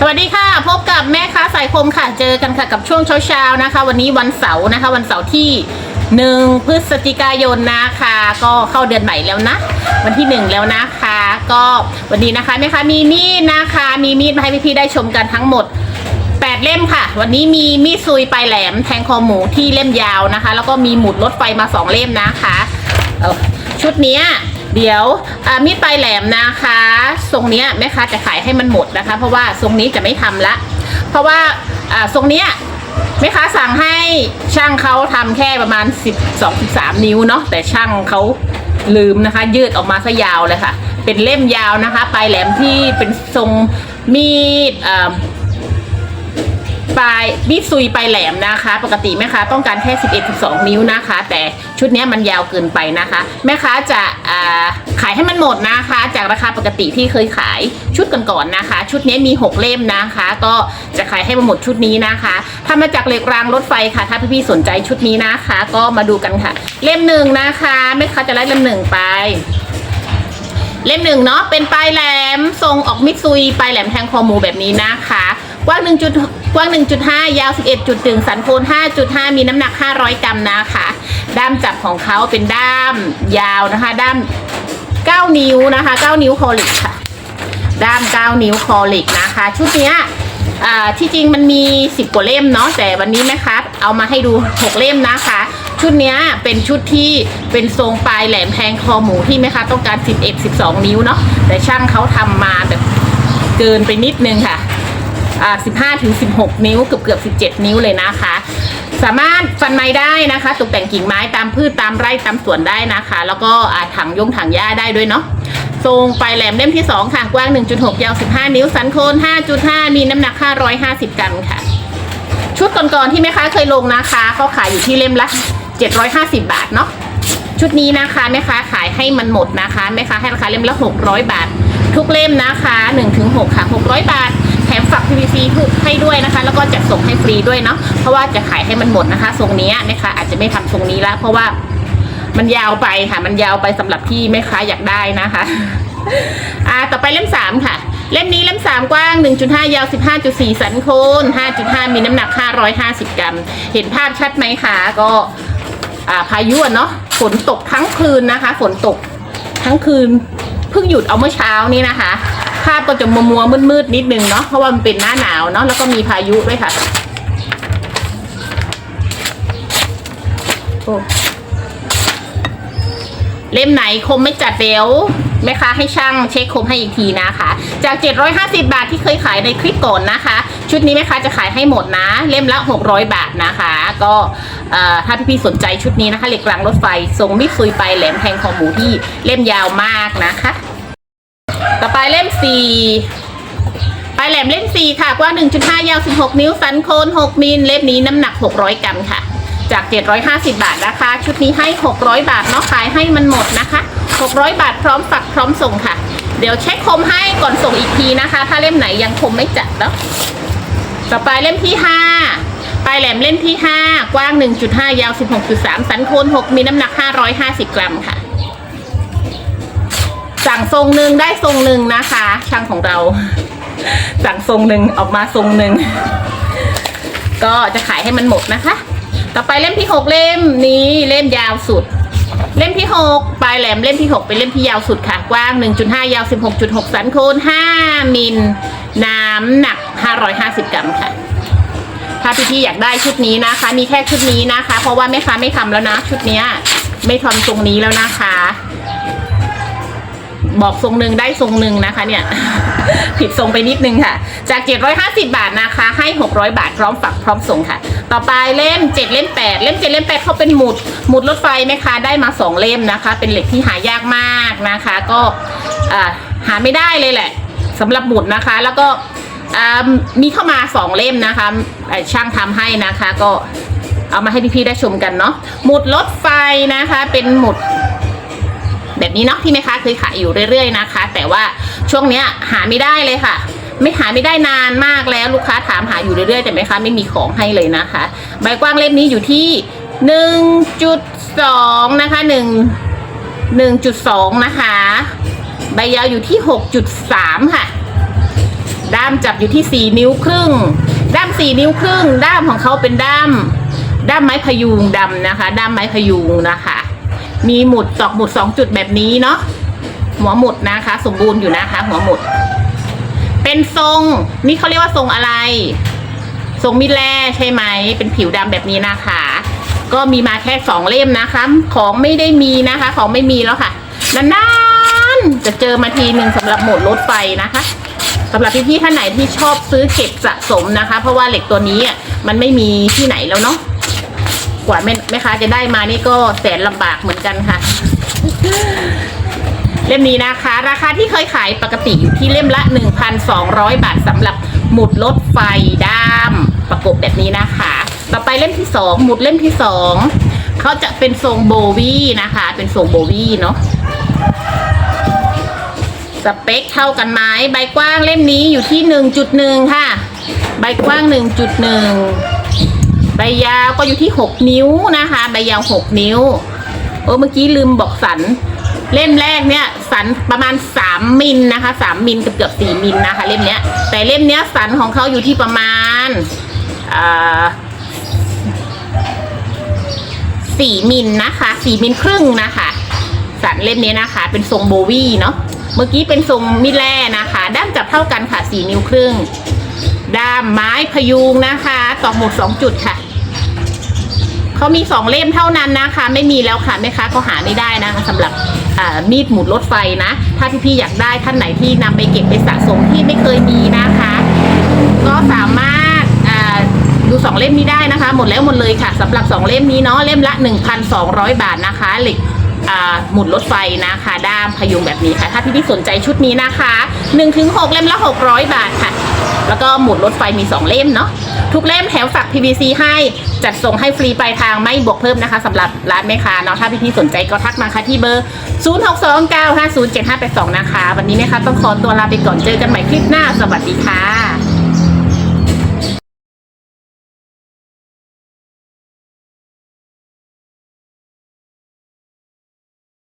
สวัสดีค่ะ พบกับแม่ค้าสายคมค่ะ เจอกันค่ะกับช่วงเช้าๆนะคะ วันนี้วันเสาร์นะคะ วันเสาร์ที่หนึ่งพฤศจิกายนนะคะ ก็เข้าเดือนใหม่แล้วนะ วันที่หนึ่งแล้วนะคะ ก็วันนี้นะคะแม่ค้ามีมีดนะคะ มีมีดมาให้พี่ๆได้ชมกันทั้งหมด8เล่มค่ะ วันนี้มีมีดซุยปลายแหลมแทงคอหมูที่เล่มยาวนะคะ แล้วก็มีหมุดรถไฟมา2เล่มนะคะชุดนี้ เดี๋ยวมีดปลายแหลมนะคะ ทรงเนี้ยแม่ค้าจะขายให้มันหมดนะคะ เพราะว่าทรงนี้จะไม่ทำละ เพราะว่าทรงเนี้ยแม่ค้าสั่งให้ช่างเขาทำแค่ประมาณ 12 13 นิ้วเนาะแต่ช่างเขาลืมนะคะ ยืดออกมาซะยาวเลยค่ะ เป็นเล่มยาวนะคะ ปลายแหลมที่เป็นทรงมีดอ ปลายมีดซุยปลายแหลมนะคะ ปกติแม่ค้าต้องการแค่11 12 นิ้วนะคะ แต่ชุดนี้มันยาวเกินไปนะคะ แม่ค้าจะาขายให้มันหมดนะคะ จากราคาปกติที่เคยขายชุดก่อนๆนะคะ ชุดนี้มี 6 เล่มนะคะ ก็จะขายให้มันหมดชุดนี้นะคะทำมาจากเหล็กรางรถไฟค่ะ ถ้าพี่ๆสนใจชุดนี้นะคะ ก็มาดูกันค่ะ เล่มหนึ่งนะคะแม่ค้าจะไล่เล่มหนึ่งไปเล่มหนึ่งเนาะเป็นปลายแหลมทรงออกมิดซุยปลายแหลมแทงคอหมูแบบนี้นะคะ กว้าง1จุดกว้าง 1.5 ยาว 11จุดถึงสันโคน 5.5 มีน้ำหนัก 500 กรัมนะคะ ด้ามจับของเขาเป็นด้ามยาวนะคะ ด้าม 9 นิ้วนะคะ 9 นิ้วคอลิกค่ะ ด้าม 9 นิ้วคอลิกนะคะ ชุดเนี้ยที่จริงมันมี 10 กว่าเล่มเนาะแต่วันนี้แม่ค้าเอามาให้ดู 6 เล่มนะคะ ชุดนี้เป็นชุดที่เป็นทรงปลายแหลมแทงคอหมูที่แม่ค้าต้องการ 11 12 นิ้วเนาะแต่ช่างเขาทำมาแบบเกินไปนิดนึงค่ะ 15 ถึง 16 นิ้วเกือบเกือบ17 นิ้วเลยนะคะ สามารถฟันไม้ได้นะคะ ตกแต่งกิ่งไม้ตามพืชตามไร่ตามสวนได้นะคะ แล้วก็ถังยงถังหญ้าได้ด้วยเนาะทรงปลายแหลมเล่มที่ 2 ค่ะ กว้าง 1.6 ยาว 15 นิ้ว สันโคน 5.5 มีน้ำหนัก 550 กรัมค่ะ ชุดก่อนๆที่แม่ค้าเคยลงนะคะเขาขายอยู่ที่เล่มละ 750 บาทเนาะชุดนี้นะคะแม่ค้าขายให้มันหมดนะคะแม่ค้าให้ราคาเล่มละ 600 บาท ทุกเล่มนะคะ 1-6 ค่ะ 600 บาท มฝัก PVC ให้ด้วยนะคะ แล้วก็จัดส่งให้ฟรีด้วยเนาะเพราะว่าจะขายให้มันหมดนะคะทรงนี้แม่ค้าอาจจะไม่ทำทรงนี้และเพราะว่ามันยาวไปค่ะ มันยาวไปสำหรับที่แม่ค้าอยากได้นะคะอ่าต่อไปเล่ม3ค่ะ เล่มนี้เล่ม3กว้าง 1.5 ยาว 15.4 สันโคน5.5 มีน้ำหนัก 550 กรัม เห็นภาพชัดไหมคะก็อ่าพายุเนาะฝนตกทั้งคืนนะคะ ฝนตกทั้งคืนเพิ่งหยุดเอาเมื่อเช้านี้นะคะาพก็จะมัวมัวมืดมืดนิดนึงเนาะเพราะว่ามันเป็นหน้าหนาวเนาะแล้วก็มีพายุด้วยค่ะโอ้เล่มไหนคมไม่จัดเดี๋ยวแม่ค้าให้ช่างเช็คคมให้อีกทีนะคะ จาก 750 บาทที่เคยขายในคลิปก่อนนะคะ ชุดนี้แม่ค้าจะขายให้หมดนะ เล่มละ 600 บาทนะคะ ก็เอ่อถ้าพี่ๆสนใจชุดนี้นะคะ เหล็กรางรถไฟทรงมิดซุยไปแหลมแทงคอหมูที่เล่มยาวมากนะคะ ต่อไปเล่ม4ปลายแหลมเล่ม4ค่ะ กว้าง1.5 ยาว 16 นิ้ว สันโคน 6 มิล เล่มนี้น้ำหนัก 600 กรัมค่ะ จาก 750 บาทนะคะ ชุดนี้ให้ 600 บาทเนาะขายให้มันหมดนะคะ 600 บาทพร้อมฝักพร้อมส่งค่ะ เดี๋ยวเช็คคมให้ก่อนส่งอีกทีนะคะ ถ้าเล่มไหนยังคมไม่จัดเนาะต่อไปเล่มที่ 5 ปลายแหลมเล่มที่ 5 กว้าง 1.5 ยาว 16.3 สันโคน 6มีน้ำหนัก 550 กรัมค่ะ สั่งทรงหนึ่งได้ทรงหนึ่งนะคะ ช่างของเรา สั่งทรงหนึ่งออกมาทรงหนึ่งก็จะขายให้มันหมดนะคะ ต่อไปเล่มที่หกเล่มนี้เล่มยาวสุด เล่มที่หกปลายแหลมเล่มที่หกเป็นเล่มที่ยาวสุดค่ะ กว้าง 1.5 ยาว 16.6 สันโคน5มิลน้ำหนัก 550 กรัมค่ะถ้าพี่ๆอยากได้ชุดนี้นะคะ มีแค่ชุดนี้นะคะ เพราะว่าแม่ค้าไม่ทำแล้วนะ ชุดเนี้ย ไม่ทำทรงนี้แล้วนะคะ บอกทรงหนึ่งได้ทรงหนึ่งนะคะเนี่ย ผิดทรงไปนิดนึงค่ะ จาก 750 บาทนะคะ ให้ 600 บาทพร้อมฝักพร้อมส่งค่ะ ต่อไปเล่ม 7 เล่ม 8 เล่ม 7 เล่ม 8เขาเป็นหมุดหมุดรถไฟไหมคะได้มา 2 เล่มนะคะ เป็นเหล็กที่หายากมากนะคะ ก็หาไม่ได้เลยแหละสำหรับหมุดนะคะแล้วก็มีเข้ามา2เล่มนะคะช่างทำให้นะคะ ก็เอามาให้พี่ๆได้ชมกันเนาะหมุดรถไฟนะคะ เป็นหมุด แบบนี้เนาะที่แม่ค้าเคยขายอยู่เรื่อย ๆนะคะ แต่ว่าช่วงเนี้ยหาไม่ได้เลยค่ะ ไม่หาไม่ได้นานมากแล้วลูกค้าถามหาอยู่เรื่อยๆแต่แม่ค้าไม่มีของให้เลยนะคะ ใบกว้างเล่มนี้อยู่ที่หนึ่งจุดสองนะคะหนึ่งหนึ่งจุดสองนะคะ ใบยาวอยู่ที่หกจุดสามค่ะ ด้ามจับอยู่ที่สี่นิ้วครึ่ง ด้ามสี่นิ้วครึ่ง ด้ามของเขาเป็นด้าม ด้ามไม้พยุงดำนะคะ ด้ามไม้พยุงนะคะ มีหมุดตอกหมุดสองจุดแบบนี้เนาะหัวหมุดนะคะ สมบูรณ์อยู่นะคะ หัวหมุด เป็นทรง นี่เขาเรียกว่าทรงอะไร ทรงมิดแร่ใช่ไหม เป็นผิวดำแบบนี้นะคะ ก็มีมาแค่สองเล่มนะคะ ของไม่ได้มีนะคะ ของไม่มีแล้วค่ะนานๆจะเจอมาทีหนึ่งสำหรับหมดรถไฟนะคะสำหรับพี่ๆท่านไหนที่ชอบซื้อเก็บสะสมนะคะ เพราะว่าเหล็กตัวนี้อะมันไม่มีที่ไหนแล้วเนาะ กว่าแม่แม่ค้าจะได้มานี่ก็แสนลำบากเหมือนกันค่ะ เล่มนี้นะคะ ราคาที่เคยขายปกติอยู่ที่เล่มละ 1,200 บาทสำหรับหมุดรถไฟด้ามประกบแบบนี้นะคะ ต่อไปเล่มที่2หมุดเล่มที่2เขาจะเป็นทรงโบวี่นะคะ เป็นทรงโบวี่เนาะสเปคเท่ากันไหมใบกว้างเล่มนี้อยู่ที่ 1.1 ค่ะ ใบกว้าง 1.1 ใบยาวก็อยู่ที่6นิ้วนะคะ ใบยาว6นิ้ว โอ้เมื่อกี้ลืมบอกสัน เล่มแรกเนี่ย สันประมาณ3มิลนะคะ3มิลเกือบเกือบ4มิลนะคะ เล่มเนี้ย แต่เล่มเนี้ยสันของเขาอยู่ที่ประมาณอ่าสี่มิลนะคะสี่มิลครึ่งนะคะ สันเล่มนี้นะคะ เป็นทรงโบวี่เนาะเมื่อกี้เป็นทรงมิดแร่นะคะ ด้ามจับเท่ากันค่ะสี่นิ้วครึ่งด้ามไม้พยุงนะคะ ตอกหมุดสองจุดค่ะ เขามีสองเล่มเท่านั้นนะคะ ไม่มีแล้วค่ะแม่ค้าเขาหาไม่ได้นะคะสำหรับมีดหมุดรถไฟนะ ถ้าพี่ๆอยากได้ท่านไหนที่นำไปเก็บไปสะสมที่ไม่เคยมีนะคะ ก็สามารถดูสองเล่มนี้ได้นะคะ หมดแล้วหมดเลยค่ะสำหรับสองเล่มนี้เนาะเล่มละ 1,200 บาทนะคะเหล็กหมุดรถไฟนะคะด้ามพยุงแบบนี้ค่ะ ถ้าพี่ๆสนใจชุดนี้นะคะ 1-6 เล่มละ 600 บาทค่ะ แล้วก็หมุดรถไฟมี 2 เล่มเนาะทุกเล่มแถมฝัก PVC ให้จัดส่งให้ฟรีปลายทางไม่บวกเพิ่มนะคะสำหรับร้านแม่ค้าเนาะถ้าพี่ๆสนใจก็ทักมาค่ะที่เบอร์ 0629507582 นะคะ วันนี้แม่ค้าต้องขอตัวลาไปก่อนเจอกันใหม่คลิปหน้าสวัสดีค่ะ